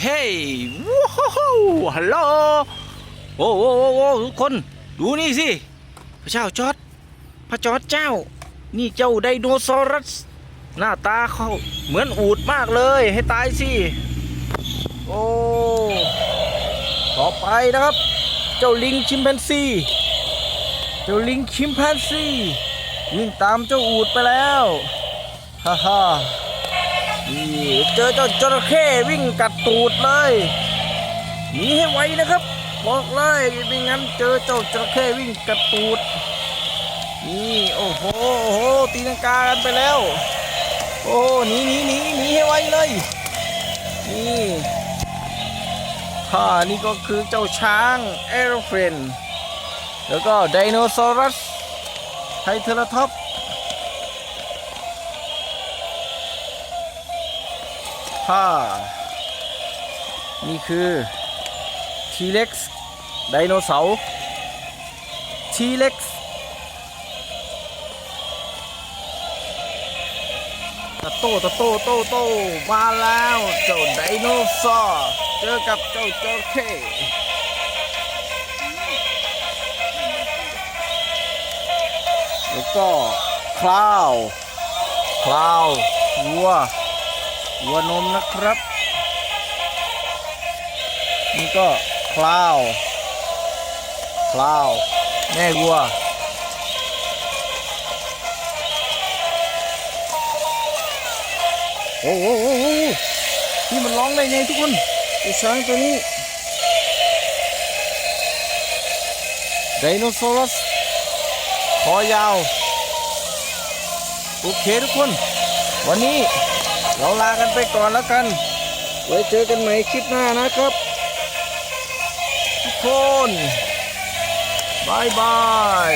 เฮ้ยว้าวฮัลโหลโอ้โอ้โอ้โอ้ทุกคนดูนี่สิ พระเจ้าจอดพระจอดเจ้า นี่เจ้าไดโนเสารัส หน้าตาเขาเหมือนอูดมากเลยให้ตายสิ โอ้ ต่อไปนะครับ เจ้าลิงชิมแปนซีเจ้าลิงชิมแปนซีวิ่งตามเจ้าอูดไปแล้ว ฮ่าฮ่า เจอเจ้าจระเข้วิ่งกัดตูดเลยหนีให้ไวนะครับ บอกเลยไม่งั้นเจอเจ้าจระเข้วิ่งกัดตูดนี่โอ้โหโอ้โหตีลังกากันไปแล้ว โอ้หนีหนีหนีหนีให้ไวเลยนี่ข้านี่ก็คือเจ้าช้างเอโรเฟนแล้วก็ไดโนเสารัสไทเทอร์ท็อป ข้า นี่คือทีเล็กซ์ไดโนเสาร์ทีเล็กซ์ตะโตตะโตโตโตมาแล้วเจ้าไดโนเสาร์เจอกับเจ้าจระเข้แล้วก็คลาวคลาววัว วัวนมนะครับ นี่ก็คลาวคลาวแม่วัวโอ้โหโอ้โหนี่มันร้องได้ไงทุกคนไอ้ช้างตัวนี้ไดโนเสาร์คอยาว โอเคทุกคน วันนี้ เราลากันไปก่อนแล้วกัน ไว้เจอกันใหม่คลิปหน้านะครับ ทุกคนบายบาย